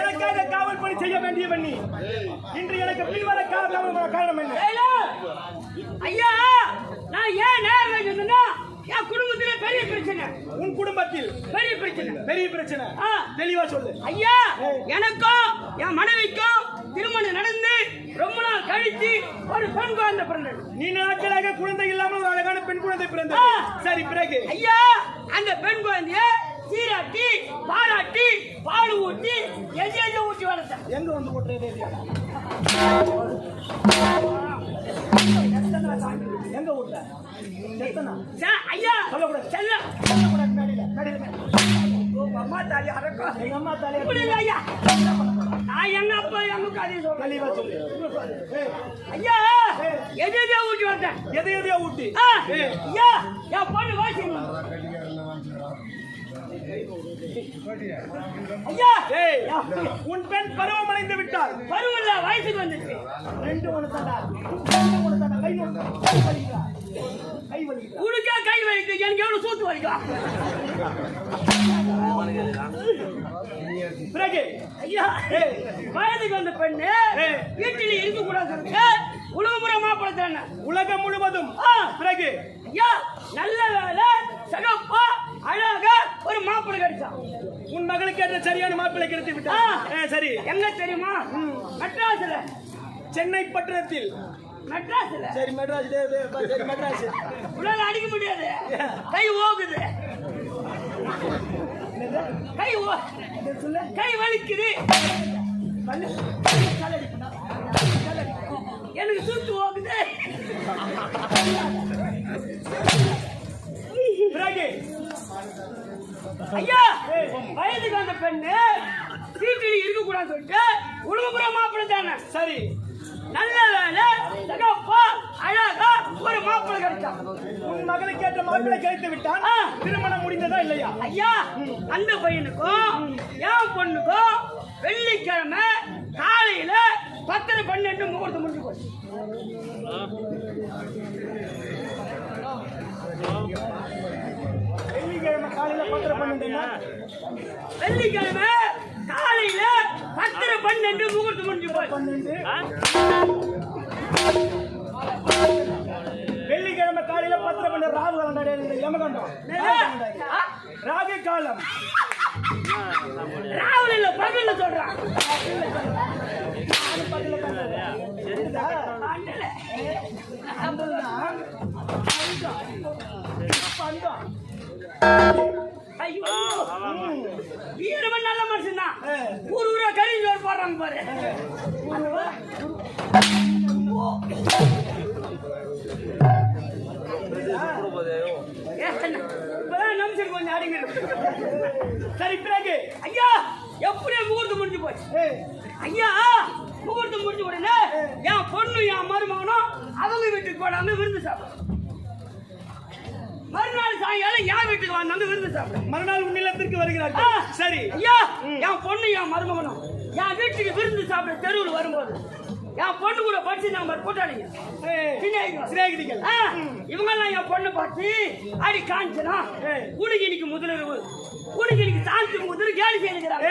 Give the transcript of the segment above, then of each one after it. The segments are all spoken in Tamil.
எனக்காக காவல் பணி செய்ய வேண்டியவன் நீ. இன்று எனக்கு பின்வர காரணம் காரணம் என்ன? ஐயா நான் ஏன் நேரில் சொன்னா என் குடும்பத்துல பெரிய பிரச்சனை. உன் குடும்பத்தில் பெரிய பிரச்சனை. பெரிய பிரச்சனை. தெளிவா சொல்லு. ஐயா எனக்கும் என் மனைவிக்கும் திருமணம் நடந்து ரொம்ப நாள் கழிச்சு ஒரு பெண் குழந்தை பிறந்தது. நீ நாட்களாக குழந்தை இல்லாமல் ஒரு அழகான பெண் குழந்தை பிறந்தது. சரி பிறகு? ஐயா அந்த பெண் குழந்தைய சீராட்டி பாராட்டி பால் ஊட்டி எது எது ஊட்டி வளர்த்தேன் எங்க வந்து கொட்டுறது எங்க ஊட்ட எத்தனை சே- ஐயா சொல்லக்கூடாது. செல்லம் சொல்லக்கூடாது மேடையில, மேடையில, அம்மா தாலி அடக்கம் எங்க அம்மா தலையை புரியல ஐயா. நான் எங்க அப்பா எங்க கதையை சொல்றேன்? தெளிவா சொல்லு. ஐயா எது எது ஊட்டி வளர்த்தேன். எதை எதையோ ஊட்டி? ஐயா என் பொண்ணு வாசிங்க ஐயா உன் பெண் பருவம் அடைந்து விட்டாள் பருவல்ல வயசுக்கு வந்துச்சு ரெண்டு ஒண்ணு தாண்டா கை ஒண்ணு. கை வலிக்குதா? உனக்கே கை வலிக்கு எனக்கு எவ்வளவு சூத்து வலிக்கும் பிறகு ஐயா வயதுக்கு வந்த பெண்ணு. வீட்டில் இருக்க கூடாது உலகப்புற மாப்பிள்ளை தானே உலகம் முழுவதும். பிறகு ஐயா நல்ல வேலை சகப்பா அழகா ஒரு மாப்பிள்ளை கிடைச்சான் உன் மகளுக்கு ஏற்ற சரியான மாப்பிள்ளை கிடைத்து ஏ, சரி. எங்க தெரியுமா? மெட்ராஸ்ல. சென்னை பட்டணத்தில். மெட்ராஸ்ல. சரி மெட்ராஸ் சரி மெட்ராஸ். உடல் அடிக்க முடியாது. கை ஓகுது கை ஓ சொல்லு. கை வலிக்குது. எனக்கு சுத்து ஓகுது பிறகு ஐயா வயதுக்கு வந்த பெண்ணு வீட்டில் இருக்க கூடாது சொல்லிட்டு உலகப்புற மாப்பிள்ளை தானே. சரி. நல்ல வேலை அழகா ஒரு மாப்பிள்ளை கிடைச்சான். உன் மகளுக்கு ஏற்ற மாப்பிள்ளை கிடைத்து விட்டான் ஆ. திருமணம் முடிந்ததா இல்லையா? ஐயா அந்த பையனுக்கும் என் பொண்ணுக்கும் வெள்ளிக்கிழமை காலையில பத்தரை பன்னெண்டு முகூர்த்தம் முடிஞ்சு போச்சு. வெள்ளிக்கிழமை காலையில பத்தரை பன்னெண்டு முகூர்த்தம் முடிஞ்சு பன்னெண்டு? வெள்ளிக்கிழமை காலையில பத்திரம் பண்ண ராகு காலம் யமகண்டம் ராகு காலம் ராகுல் இல்ல பகல்ல சொல்றான் அண்ணல. ஐயோ. வீரமன் நல்ல மனுஷன் தான். ஊர் ஊரா கறி சோறு போடுறாங்க பாரு. நிமிஷம் கொஞ்சம் அடங்கி. சரி பிறகு. ஐயா எப்படியோ முகூர்த்தம் முடிஞ்சு போச்சு? ஐயா முகூர்த்தம் முடிஞ்ச உடனே என் பொண்ணு என் மருமகனும் அவங்க வீட்டுக்கு போடாம விருந்து சாப்பிடும் மறுநாள் சாயங்காலம் என் வீட்டுக்கு வந்தாங்க விருந்து சாப்பிடும் மறுநாள் உன் இல்லத்திற்கு ஆ. வருகிறார்கள் சரி. ஐயா என் பொண்ணு என் மருமகனும். என் வீட்டுக்கு விருந்து சாப்பிட தெருவில் வரும்போது என் பொண்ணு கூட படிச்சு நாம கூட்டாளிங்க. சிநேகிதிகள். இவங்கெல்லாம் என் பொண்ணு பார்த்து அடி காஞ்சனா இன்னைக்கு முதலிரவு இன்னைக்கு சாந்தி முதல் கேலி செய்கிறாங்க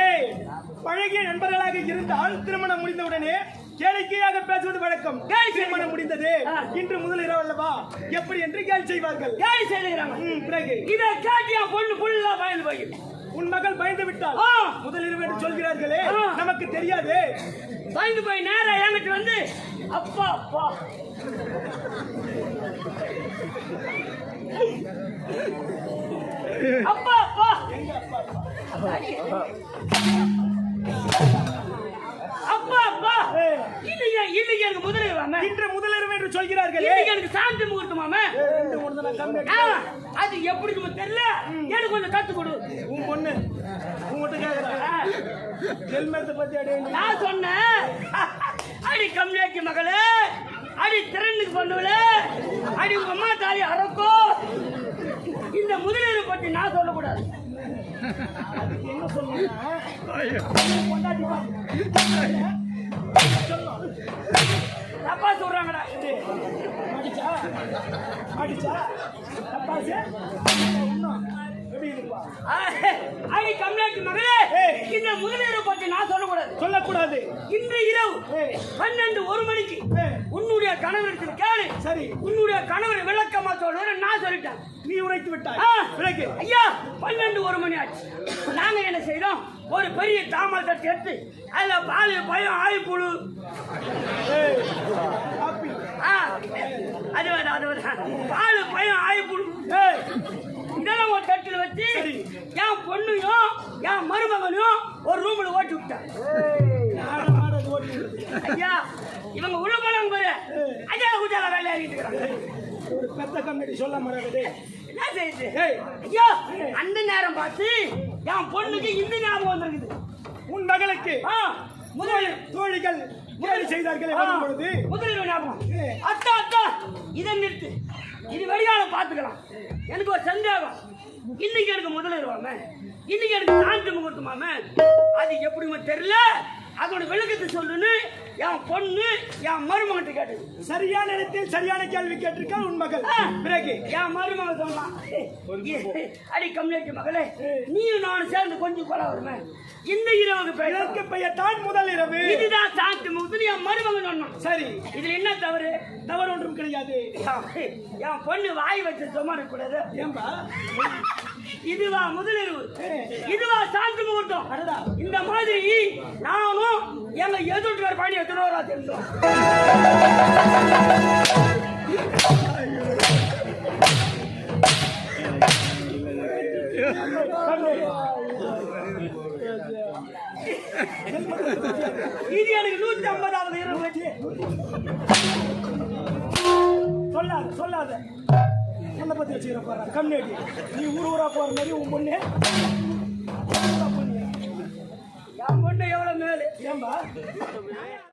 பழகிய நண்பர்களாக இருந்தால் திருமணம் முடிந்தவுடனே கேளிக்கையாக பேசுவது வழக்கம். திருமணம் முடிந்தது. இன்று முதல் இரவு அல்லவா? எப்படி என்று கேலி செய்வார்கள். கேலி செய்கிறாங்க பிறகு. இதை கேட்டு என் பொண்ணு ஃபுல்லா பயந்து போய் உன் மகள் பயந்து விட்டால். முதல் இரவு என்று சொல்கிறார்களே. நமக்கு தெரியாதே. பயந்து போய் நேரா என்கிட்ட வந்து அப்பா அப்பா. அப்பா அப்பா. அப்பா அப்பா? ஏய், இன்னைக்கு எனக்கு முதலே வாம. இன்று முதல் இரவு என்று சொல்கிறார்களே. இன்னைக்கு எனக்கு சாந்தி முகூர்த்தமாம அது எப்படி தெரியல. எனக்கு கொஞ்சம் கத்து கொடு. உன் பொண்ணு உங்ககிட்ட ஹெல்மெட் பத்தி அடைய நான் சொன்னேன். அடி கம்மியாக்கி மகளே. அடி திறனுக்கு கொண்டவளே அடி உங்க அம்மா தாலி அறக்கோ. இந்த முதலீடு பத்தி நான் சொல்லக்கூடாது. என்ன சொல்லுங்க தப்பா சொல்றாங்கடா. அடிச்சா அடிச்சா தப்பாச்சு இன்னும். அடி கம்மியாக்கி மகளே. இந்த முதலீடு பத்தி நான் சொல்லக்கூடாது. இன்று இரவு. பன்னெண்டு ஒரு மணிக்கு. உன்னுடைய கணவரிடத்தில் கேளு. சரி. உன்னுடைய கணவர் விளக்கமா சொல்லுவாரு நான் சொல்லிட்டேன். நீ உரைத்து விட்டாய். பிறகு ஐயா பன்னெண்டு ஒரு மணி ஆச்சு. நாங்க என்ன செய்தோம்? ஒரு பெரிய தாமல் தட்டு எடுத்து அதுல பால் பயம் ஆய்ப்புழு. அது அது பால் பயம் ஆய்ப்புழு. இதெல்லாம் ஒரு தட்டில் வச்சு. என் பொண்ணையும் என் மருமகனையும் ஒரு ரூம்ல ஓட்டி விட்டேன். ஐயா இவங்க உள்ள போனாங்க பாரு. ஐயா குஜால வேலை ஆகிட்டு ஒரு பெத்த கண்ணடி சொல்ல மாட்டேங்குது என்ன செய்யுது? ஏய். ஐயா அந்த நேரம் பார்த்து என் பொண்ணுக்கு இந்த ஞாபகம் வந்திருக்குது. உன் மகளுக்கு ஆ, முதலில் தோழிகள் கேலி செய்தார்கள் பொழுது? முதலில் ஞாபகம். அத்தா அத்தா இதை நிறுத்து. இது வெளியால பாத்துக்கலாம் எனக்கு ஒரு சந்தேகம். இன்னைக்கு எனக்கு முதலிடுவாம இன்னைக்கு எனக்கு சாந்தி முகூர்த்தமாம அது எப்படிமா தெரியல? அதோட விளக்கத்தை சொல்லுன்னு என் பொண்ணு என் மருமகிட்ட கேட்டது. சரியான இடத்தில் சரியான கேள்வி கேட்டிருக்காள் உன் மகள். பிறகு என் மருமக சொன்னான் அடி கம்யூனிட்டி மகளே நீயும் நானும் சேர்ந்து கொஞ்சம் கொலை வருமே. இந்த இரவுக்கு இதற்கு பெயர் தான் முதல் இரவு. இதுதான் சாந்தி முகூர்த்தம் என் மருமகன் சொன்னான். சரி. இதுல என்ன தவறு? தவறு ஒன்றும் கிடையாது. என் பொண்ணு வாய் வச்ச சும்மா கூடாது. ஏம்பா இதுவா முதலிரவு. இதுவா சாந்தி முகூர்த்தம். இந்த மாதிரி நானும் எங்க எதிர்ட்டு பாடி எத்தனை வரா தெரிஞ்சோம் இது எனக்கு நூத்தி ஐம்பதாவது இரவு சொல்லாத சொல்லாத. என்ன பத்தி வச்சுக்கிறேன் பாரு கம்யூனிட்டி. நீ ஊர் ஊரா போற மாதிரி உன் பொண்ணு. என் பொண்ணு எவ்வளவு மேலு ஏம்பா